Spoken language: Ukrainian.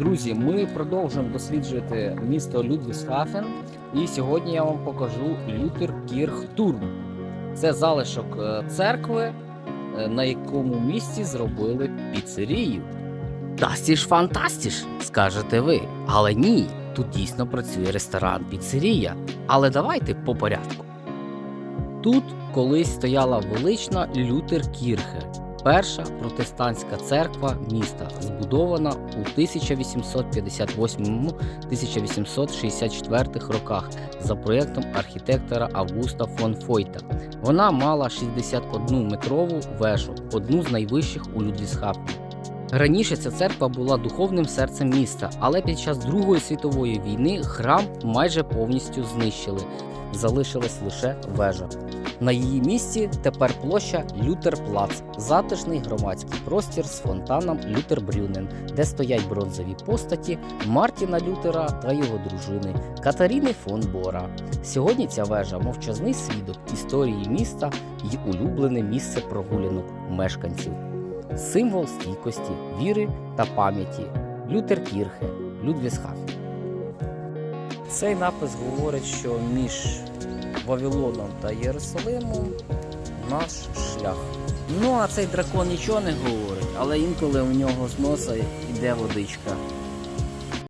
Друзі, ми продовжуємо досліджувати місто Людвігсхафен, і сьогодні я вам покажу Лютеркірхтурм. Це залишок е, церкви, е, на якому місці зробили піцерію. Тасті ж фантастіш, скажете ви. Але ні, тут дійсно працює ресторан піцерія. Але давайте по порядку. Тут колись стояла велична Лютеркірхе, перша протестантська церква міста, збудована у 1858-1864 роках за проєктом архітектора Августа фон Фойта. Вона мала 61 метрову вежу, одну з найвищих у Людвігсхафені. Раніше ця церква була духовним серцем міста, але під час Другої світової війни храм майже повністю знищили. Залишилась лише вежа. На її місці тепер площа Лютерплац, затишний громадський простір з фонтаном Лютербрюнен, де стоять бронзові постаті Мартіна Лютера та його дружини Катаріни фон Бора. Сьогодні ця вежа мовчазний свідок історії міста і улюблене місце прогулянок мешканців, символ стійкості, віри та пам'яті Лютеркірхе, Людвісхафен. Цей напис говорить, що між Вавилоном та Єрусалимом наш шлях. Ну а цей дракон нічого не говорить, але інколи у нього з носа йде водичка.